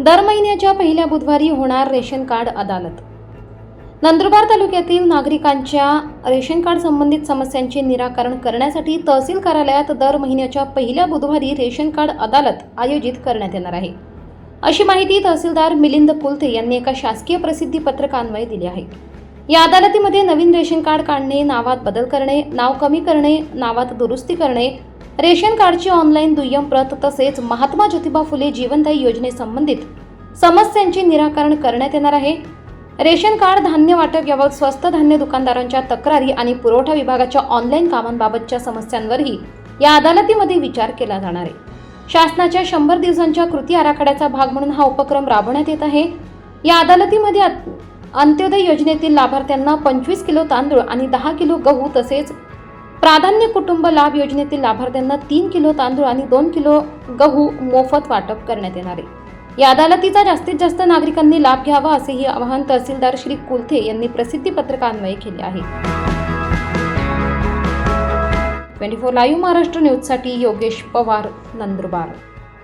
दर महिन्याच्या पहिल्या बुधवारी होणार रेशन कार्ड अदालत. नंदुरबार तालुक्यातील नागरिकांच्या रेशन कार्ड संबंधित समस्यांचे निराकरण करण्यासाठी तहसील कार्यालयात दर महिन्याच्या पहिल्या बुधवारी रेशन कार्ड अदालत आयोजित करण्यात येणार आहे. अशी माहिती तहसीलदार मिलिंद कुलथे यांनी एका शासकीय प्रसिद्धी पत्रकान्वये दिली आहे. या अदालतीमध्ये नवीन रेशन कार्ड काढणे नावात बदल करणे नाव कमी करणे नावात दुरुस्ती करणे रेशन कार्डची ऑनलाईन दुय्यम प्रत तसेच महात्मा ज्योतिबा फुले जीवनदायी योजनेसंबंधित समस्यांचे निराकरण करण्यात येणार आहे. रेशन कार्ड धान्य वाटप याबाबत स्वस्त धान्य दुकानदारांच्या तक्रारी आणि पुरवठा विभागाच्या ऑनलाईन कामांबाबतच्या समस्यांवरही या अदालतीमध्ये विचार केला जाणार आहे. शासनाच्या शंभर दिवसांच्या कृती आराखड्याचा भाग म्हणून हा उपक्रम राबवण्यात येत आहे. या अदालतीमध्ये अंत्योदय योजनेतील लाभार्थ्यांना पंचवीस किलो तांदूळ आणि दहा किलो गहू तसेच प्राधान्य कुटुंब लाभ योजनेतील लाभार्थ्यांना तीन किलो तांदूळ आणि दोन किलो गहू मोफत वाटप करण्यात येणार आहे. या अदालतीचा जास्तीत जास्त नागरिकांनी लाभ घ्यावा असेही आवाहन तहसीलदार श्री कुलथे यांनी प्रसिद्धी पत्रकान्वये केले आहे. ट्वेंटी फोर लाईव्ह महाराष्ट्र न्यूजसाठी योगेश पवार नंदुरबार.